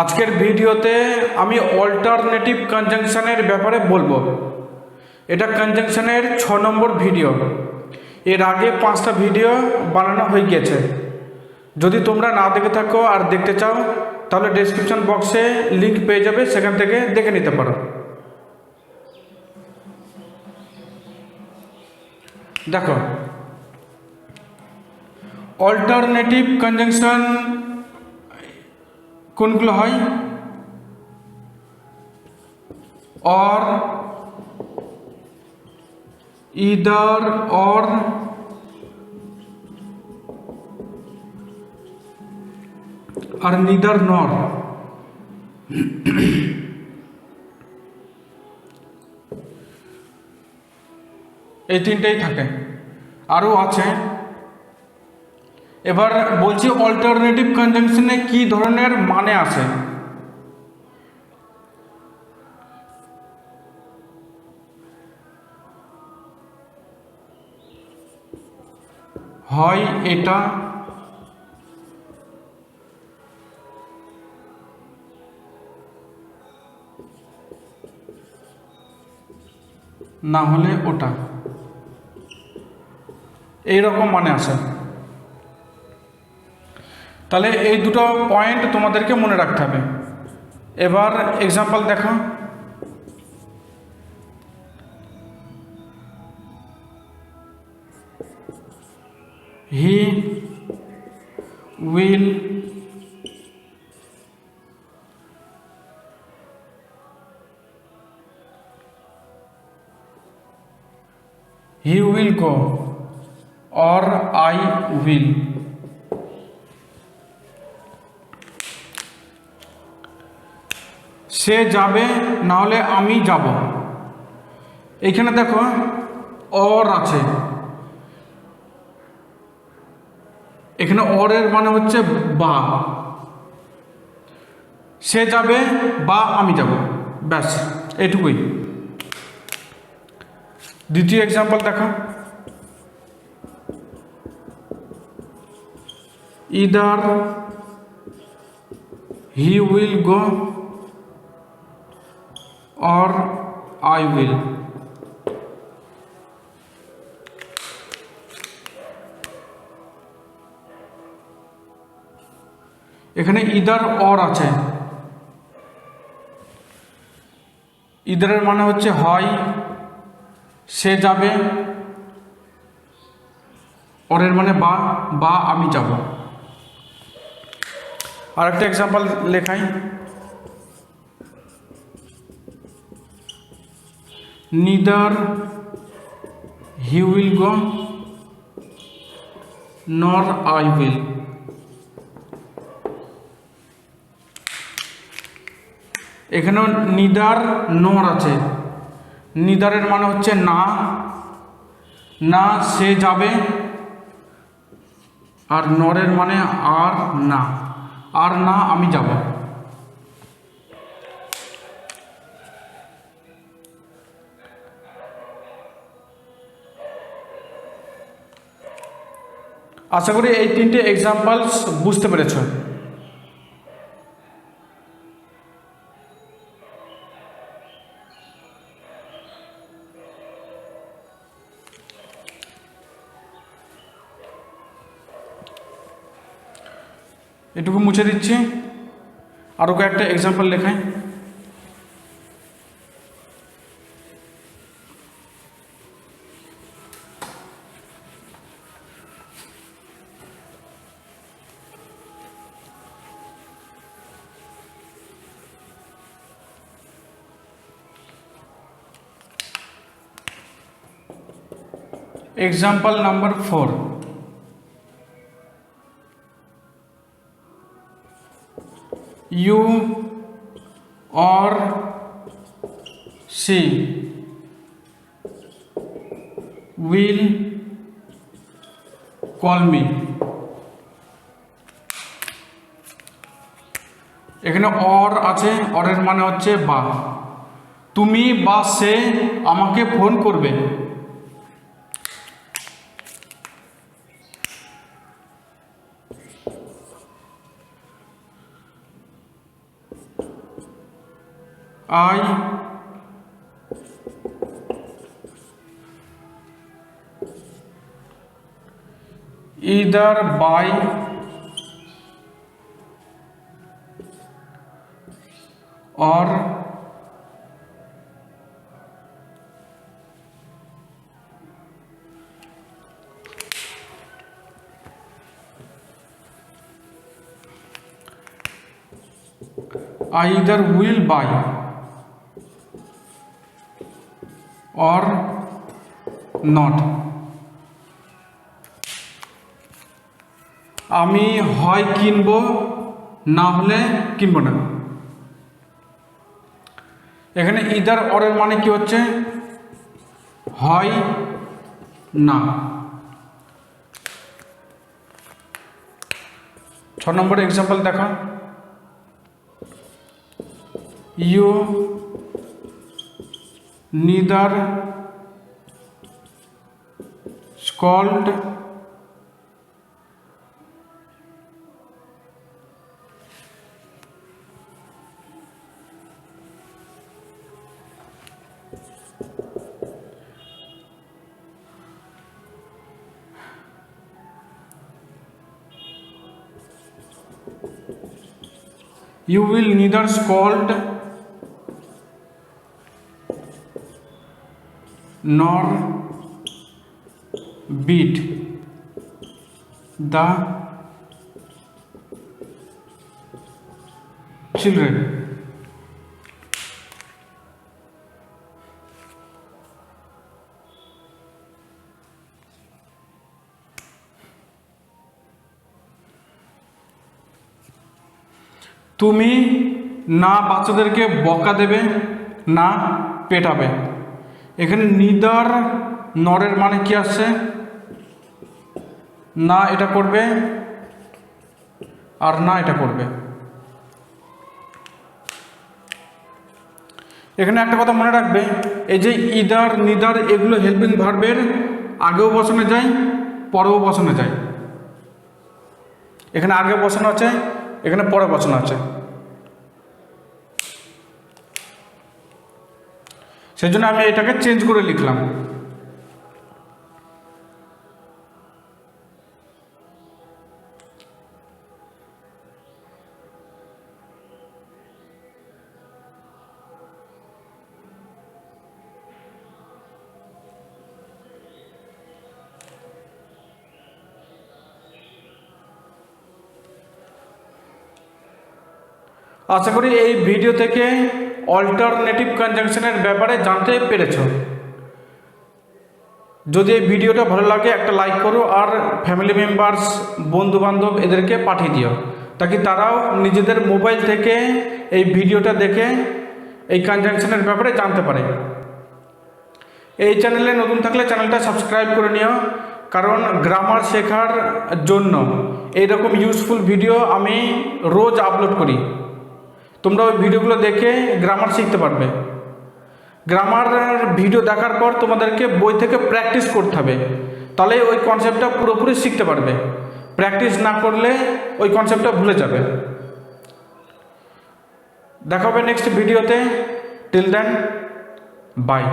আজকের ভিডিওতে আমি অল্টারনেটিভ কনজাংশনের ব্যাপারে বলব। এটা কনজাংশনের ছ নম্বর ভিডিও এর আগে পাঁচটা ভিডিও বানানো হয়ে গেছে। যদি তোমরা না দেখে থাকো আর দেখতে চাও, তাহলে ডেসক্রিপশন বক্সে লিংক পেয়ে যাবে, সেখান থেকে দেখে নিতে পারো। দেখো অল্টারনেটিভ কনজাংশন কোনগুলো হয়? অর ইদার অর আর নিদার নর। এই তিনটেই থাকে। আরও আছে। এবার বলছি অল্টারনেটিভ কনজাংশনে কি ধরনের মানে আছে হয় এটা, না হলে ওটা। এই রকম মানে আছে তাহলে এই দুটো পয়েন্ট তোমাদেরকে মনে রাখতে হবে। এবার এক্সাম্পল দেখো। He will he will go or I will say যাবে না হলে আমি যাব। এখানে দেখো, অর আছে। এখানে অরের মানে হচ্ছে বা। সে যাবে বা আমি যাব। ব্যাস, এটুকুই। দ্বিতীয় এক্সাম্পল দেখো। Either he will go I will. এখানে ইদার অর আছে। ইদারের মানে হচ্ছে হয়, সে যাবে অরের মানে বা বা আমি যাব। আর একটা এক্সাম্পল লেখাই। Neither he will go nor I will. এখানেও নিদার নর আছে। নিদারের মানে হচ্ছে না। না, সে যাবে। আর নরের মানে আর না। আর না, আমি যাব। আশা করি এই তিনটে এক্সাম্পলস বুঝতে পেরেছ। এটুকু মুছে দিচ্ছি। আরও কয়েকটা এক্সাম্পল লেখাই। Example number 4. You or she will call me. এখানে অর আছে অরের মানে হচ্ছে বা তুমি বা সে আমাকে ফোন করবে I either by or either will buy or not. আমি হয় কিনবো, না হলে কিনবো না। এখানে ইদার অরের মানে কি হচ্ছে? হয় না। ছ নম্বর এক্সাম্পল দেখা। You neither scold you will neither scold nor beat the children তুমি না বাচ্চাদেরকে বকা দেবে না পেটাবে এখানে নিদার নরের মানে কি আসছে না এটা করবে আর না এটা করবে। এখানে একটা কথা মনে রাখবে, এই যে ইদার, নিদার এগুলো হেল্পিং ভার্বের আগেও বসানো যায়, পরেও বসানো যায়। এখানে আগে বসানো আছে, এখানে পরে বসানো আছে। সেই জন্য আমি এটাকে চেঞ্জ করে লিখলাম। আশা করি এই ভিডিও থেকে অল্টারনেটিভ কনজাংশনের ব্যাপারে জানতে পেরেছ। যদি এই ভিডিওটা ভালো লাগে, একটা লাইক করো আর ফ্যামিলি মেম্বার্স বন্ধু বান্ধব এদেরকে পাঠিয়ে দিও, তাকে তারাও নিজেদের মোবাইল থেকে এই ভিডিওটা দেখে এই কনজাংশনের ব্যাপারে জানতে পারে। এই চ্যানেলে নতুন থাকলে চ্যানেলটা সাবস্ক্রাইব করে নিও, কারণ গ্রামার শেখার জন্য এইরকম ইউজফুল ভিডিও আমি রোজ আপলোড করি। তোমরা ওই ভিডিওগুলো দেখে গ্রামার শিখতে পারবে। গ্রামার ভিডিও দেখার পর তোমাদেরকে বই থেকে প্র্যাকটিস করতে হবে। তাহলে ওই কনসেপ্টটা পুরোপুরি শিখতে পারবে। প্র্যাকটিস না করলে ওই কনসেপ্টটা ভুলে যাবে। দেখাবে নেক্সট ভিডিওতে টিল দেন বাই